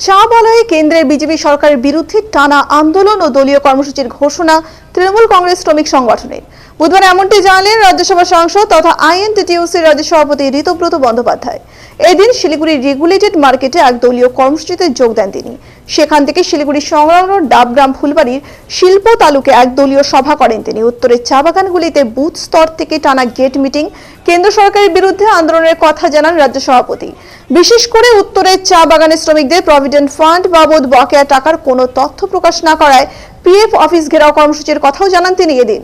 চা কেন্দ্রের বিজেপি সরকারের বিরুদ্ধে টানা আন্দোলন ও দলীয় কর্মসূচির ঘোষণা তৃণমূল কংগ্রেস শ্রমিক সংগঠনের। বুধবার এমনটি জানালেন রাজ্যসভা সাংসদ তথা আইএন আইএনটিটিউসির রাজ্য সভাপতি ঋতব্রত বন্দ্যোপাধ্যায়। এদিন শিলিগুড়ির রেগুলেটেড মার্কেটে এক দলীয় কর্মসূচিতে যোগ দেন তিনি। সেখান থেকে শিলিগুড়ি সংলগ্ন ডাবগ্রাম ফুলবাড়ির শিল্প তালুকে এক দলীয় সভা করেন তিনি। উত্তরের চা বাগানগুলিতে বুথ স্তর থেকে টানা গেট মিটিং, কেন্দ্র সরকারের বিরুদ্ধে আন্দোলনের কথা জানান রাজ্য সভাপতি। বিশেষ করে উত্তরের চা বাগানের শ্রমিকদের প্রভিডেন্ট ফান্ড বাবদ বকেয়া টাকার কোনো তথ্য প্রকাশ না করায় পিএফ অফিস ঘেরাও কর্মসূচির কথাও জানান তিনি এদিন।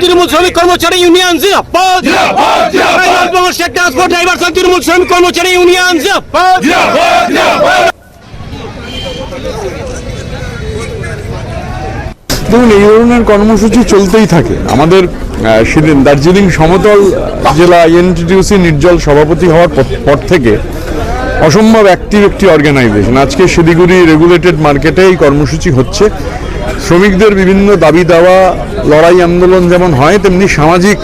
তৃণমূল শ্রমিক কর্মচারী ইউনিয়ন দেখুন, এই ধরনের কর্মসূচি চলতেই থাকে। আমাদের সেদিন দার্জিলিং সমতল জেলা এনটিটিউসি নির্জল সভাপতি হওয়ার পর থেকে অসম্ভব অ্যাক্টিভ একটি অর্গানাইজেশন আজকে শিলিগুড়ি রেগুলেটেড মার্কেটে এই কর্মসূচি হচ্ছে। শ্রমিকদের বিভিন্ন দাবি দাওয়া, লড়াই আন্দোলন যেমন হয়, তেমনি সামাজিক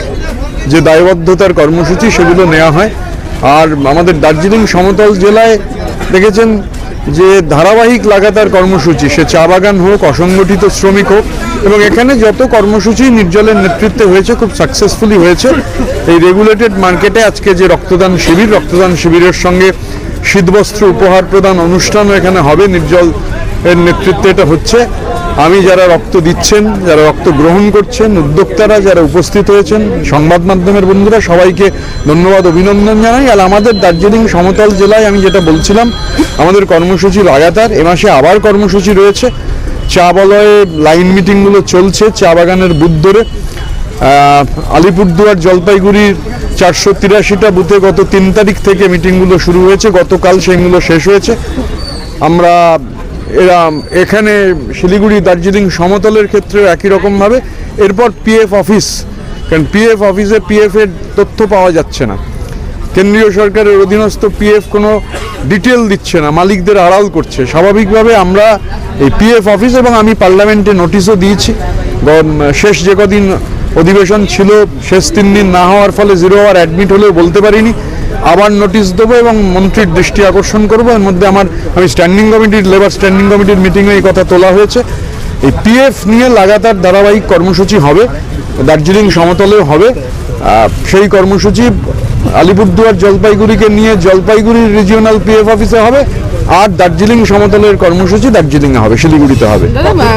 যে দায়বদ্ধতার কর্মসূচি, সেগুলো নেওয়া হয়। আর আমাদের দার্জিলিং সমতল জেলায় দেখেছেন যে ধারাবাহিক লাগাতার কর্মসূচি, সে চা বাগান হোক, অসংগঠিত শ্রমিক হোক, এবং এখানে যত কর্মসূচি নির্জলের নেতৃত্বে হয়েছে, খুব সাকসেসফুলি হয়েছে, এই রেগুলেটেড মার্কেটে আজকে যে রক্তদান শিবির, রক্তদান শিবিরের সঙ্গে শীতবস্ত্র উপহার প্রদান অনুষ্ঠানও এখানে হবে, নির্জল এর নেতৃত্বে এটা হচ্ছে। আমি যারা রক্ত দিচ্ছেন, যারা রক্ত গ্রহণ করছেন, উদ্যোক্তারা যারা উপস্থিত হয়েছেন, সংবাদ মাধ্যমের বন্ধুরা, সবাইকে ধন্যবাদ, অভিনন্দন জানাই। আর আমাদের দার্জিলিং সমতল জেলায় আমি যেটা বলছিলাম, আমাদের কর্মসূচি লাগাতার, এ মাসে আবার কর্মসূচি রয়েছে। চা বলয়ে লাইন মিটিংগুলো চলছে, চা বাগানের বুথ ধরে। আলিপুরদুয়ার জলপাইগুড়ির চারশো তিরাশিটা বুথে গত তিন তারিখ থেকে মিটিংগুলো শুরু হয়েছে, গতকাল সেইগুলো শেষ হয়েছে। আমরা এরা এখানে শিলিগুড়ি, দার্জিলিং সমতলের ক্ষেত্রেও একই রকমভাবে। এরপর পিএফ অফিস কারণ পিএফ অফিসে পিএফ এর তথ্য পাওয়া যাচ্ছে না। কেন্দ্রীয় সরকারের অধীনস্থ পিএফ কোনো ডিটেল দিচ্ছে না, মালিকদের আড়াল করছে। স্বাভাবিকভাবে আমরা এই পিএফ অফিস এবং আমি পার্লামেন্টে নোটিশও দিয়েছি। শেষ যে কদিন অধিবেশন ছিল, শেষ তিন দিন না হওয়ার ফলে জিরো আওয়ার অ্যাডমিট হলেও বলতে পারিনি। আবার নোটিশ দেবো এবং মন্ত্রীর দৃষ্টি আকর্ষণ করব। এর মধ্যে আমার, আমি স্ট্যান্ডিং কমিটির লেবার স্ট্যান্ডিং কমিটির মিটিংয়ে এই কথা তোলা হয়েছে। এই পিএফ নিয়ে লাগাতার ধারাবাহিক কর্মসূচি হবে, দার্জিলিং সমতলেও হবে। সেই কর্মসূচি আলিপুরদুয়ার জলপাইগুড়িকে নিয়ে জলপাইগুড়ির রিজিওনাল পিএফ অফিসে হবে, আর দার্জিলিং সমতলের কর্মসূচি দার্জিলিংয়ে হবে, শিলিগুড়িতে হবে।